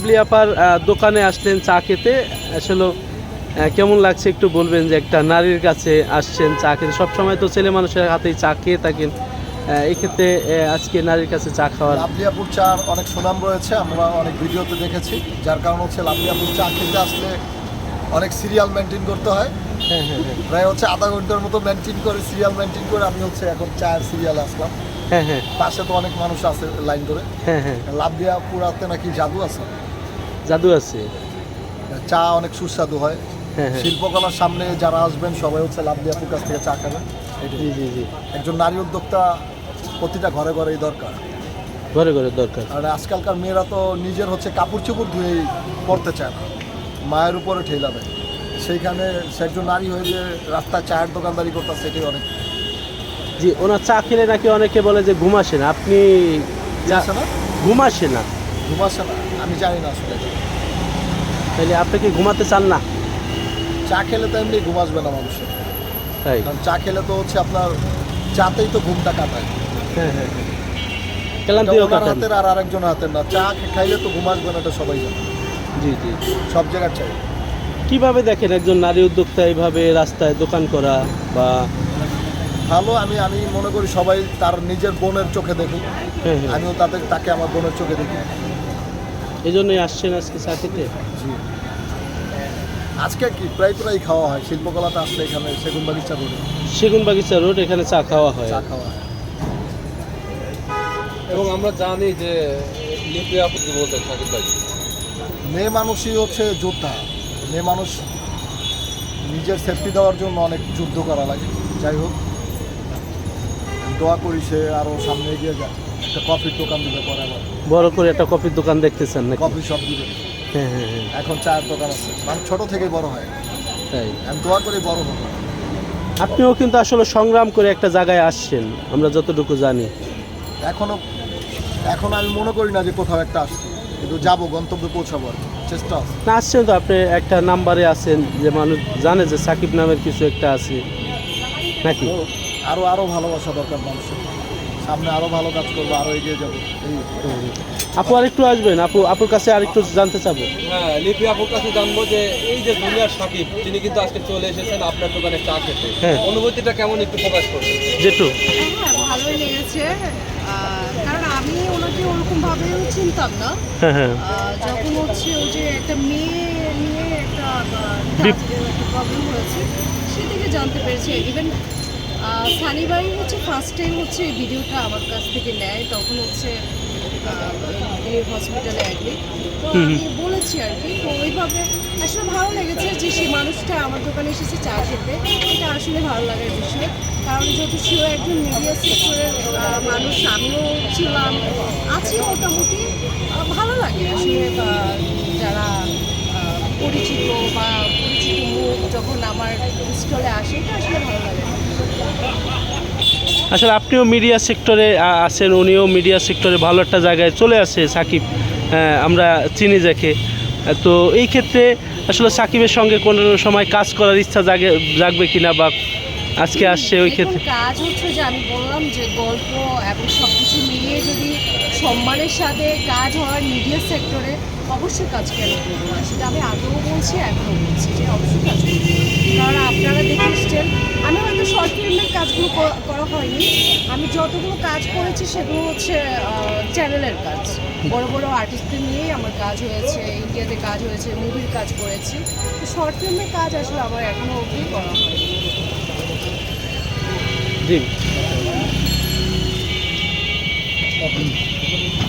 Lovely আপার দোকানে আসলেন চা খেতে। আসলে কেমন লাগছে একটু বলবেন যে একটা নারীর কাছে আসছেন চা খেতে? সবসময় তো ছেলে মানুষের হাতেই চা খেয়ে থাকেন। আহ, এই ক্ষেত্রে আহ, আজকে নারীর কাছে চা খাওয়ার লাভলিয়াপুর চার অনেক সুনাম রয়েছে আমরা অনেক ভিডিওতে দেখেছি যার কারণ হচ্ছে লাভলিয়াপুর চা খেতে আসলে অনেক সিরিয়াল মেনটেন করতে হয়। হ্যাঁ হ্যাঁ হ্যাঁ। প্রায় হচ্ছে আধা ঘণ্টার মতো মেনটেন করে সিরিয়াল মেনটেন করে আমি হচ্ছে এখন চায়ের সিরিয়াল আসলাম। হ্যাঁ হ্যাঁ। পাশে তো অনেক মানুষ আছে লাইন ধরে হ্যাঁ হ্যাঁ। লাভলিয়াপুরাতে নাকি জাদু আছে। জাদু আছে। চা অনেক সুস্বাদু হয়। হ্যাঁ হ্যাঁ। শিল্পকলার সামনে যারা আসবেন সবাই হচ্ছে লাভলিয়াপুর কাছ থেকে চা খাবেন। জি জি জি। একজন নারী উদ্যোক্তা প্রতিটা ঘরে ঘরেই দরকার। ঘরে ঘরে দরকার। আর আজকালকার মেয়েরা তো নিজের হচ্ছে কাপড় চোপড় ধুয়ে পড়তে চায় না। মায়ের উপরে ঠেলা দেয় সেইখানে সে একজন নারী হয়ে যে রাস্তায় চায়ের দোকানদারি করতে সেটাই অনেক। জি ওনার চা খেলে নাকি অনেকে বলে যে ঘুম আসে না। আপনি ঘুম আসে না। ঘুম আসে না। আমি জানি না আসলে। তাহলে আপনি কি ঘুমাতে চান না? চা খেলে তো এমনি ঘুম আসবে না মানুষের। তাই? কারণ চা খেলে তো হচ্ছে আপনার চাতেই তো ঘুমটা কাটায়। হ্যাঁ হ্যাঁ হ্যাঁ। ক্লান্তিও কাটান। হাতের আর আরেকজন হাতের না চা খাইলে তো ঘুম আসবে না এটা সবাই জানে। জি জি। সব জায়গার চাই। কীভাবে দেখেন একজন নারী উদ্যোক্তা এইভাবে রাস্তায় দোকান করা বা ভালো আমি আমি মনে করি সবাই তার নিজের বোনের চোখে দেখুক। হ্যাঁ হ্যাঁ। আমিও তাদের তাকে আমার বোনের চোখে দেখি। এই জন্যই আসছেন আজকে চা খেতে। আজকে কি প্রায় প্রায় খাওয়া হয়? শিল্পকলাতে আসলে এখানে সেগুন বাগিচা করে সেগুন বাগিচা রোড এখানে চা খাওয়া হয়। চা খাওয়া হয়। এবং আমরা জানি যে লিপি আপু কি বলতেন সাকিব ভাই। মেয়ে মানুষই হচ্ছে যোদ্ধা। মেয়ে মানুষ নিজের সেফটি দেওয়ার জন্য অনেক যুদ্ধ করা লাগে। যাই হোক দোয়া করি সে আরও সামনে এগিয়ে যায় একটা কফির দোকান দিবে পরে আবার। বড় করে একটা কফির দোকান দেখতেছেন নাকি? কফি শপ দিবে। হ্যাঁ হ্যাঁ হ্যাঁ। এখন চায়ের দোকান আছে। মানে ছোট থেকে বড় হয়। তাই। আমি দোয়া করি বড় হোক। আপনিও কিন্তু আসলে সংগ্রাম করে একটা জায়গায় আসছেন আমরা যতটুকু জানি। এখনও এখন আমি মনে করি না যে কোথাও একটা আসছি। কিন্তু যাব গন্তব্যে পৌঁছাবো আর কি। চেষ্টা আছে। না আসছেন তো আপনি একটা নাম্বারে আছেন যে মানুষ জানে যে সাকিব নামের কিছু একটা আছে। নাকি? তো আরও আরও ভালোবাসা দরকার মানুষের। সামনে আরও ভালো কাজ করব আরও এগিয়ে যাব। এই আপু আরেকটু আসবেন আপু আপুর কাছে আরেকটু জানতে চাবো। হ্যাঁ লিপি আপুর কাছে জানব যে এই যে দুনিয়ার সাকিব তিনি কিন্তু আজকে চলে এসেছেন আপনার দোকানে চা খেতে। হ্যাঁ। অনুভূতিটা কেমন একটু প্রকাশ করবেন? যেটু হ্যাঁ ভালোই লেগেছে। আহ, কারণ আমি ওনাকে ওরকমভাবেও চিনতাম না। হ্যাঁ হ্যাঁ। আহ, যখন হচ্ছে ওই যে একটা মেয়ে নিয়ে একটা বিপ- প্রবলেম হয়েছে সেদিকে জানতে পেরেছি। ইভেন সানি ভাই হচ্ছে ফার্স্ট টাইম হচ্ছে এই ভিডিওটা আমার কাছ থেকে নেয় তখন হচ্ছে হসপিটালে অ্যাডমিট তো। আমি বলেছি আর কি তো ওইভাবে আসলে ভালো লেগেছে যে সেই মানুষটা আমার দোকানে এসেছে চা খেতে। এটা আসলে ভালো লাগার বিষয়। কারণ যেহেতু সেও একজন মিডিয়া সেক্টরের মানুষ আমিও ছিলাম আছি মোটামুটি। ভালো লাগে আসলে যারা পরিচিত বা পরিচিত মুখ যখন আমার স্টলে আসে এটা আসলে ভালো লাগে। আসলে আপনিও মিডিয়া সেক্টরে আছেন, উনিও মিডিয়া সেক্টরে ভালো একটা জায়গায় চলে আসে, সাকিব আমরা চিনি যাকে। তো এই ক্ষেত্রে আসলে সাকিবের সঙ্গে কোনো সময় কাজ করার ইচ্ছা জাগে, জাগবে কিনা বা আজকে আসছে ওই ক্ষেত্রে? কাজ হচ্ছে যে আমি বললাম যে গল্প এবং সব কিছু মিলিয়ে যদি সম্মানের সাথে কাজ হয় মিডিয়া সেক্টরে অবশ্যই কাজ কেন করব সেটা আমি আগেও বলছি, এখনও বলছি যে অবশ্যই কাজ করব কারণ আপনারা দেখে এসছেন আমি হয়তো শর্ট ফিল্মের করা হয়নি। আমি যতগুলো কাজ করেছি সেগুলো হচ্ছে চ্যানেলের কাজ। বড় বড় আর্টিস্টদের নিয়েই আমার কাজ হয়েছে ইন্ডিয়াতে কাজ হয়েছে মুভির কাজ করেছি। তো শর্ট ফিল্মের কাজ আসলে আমার এখনও অবধি করা হয়নি।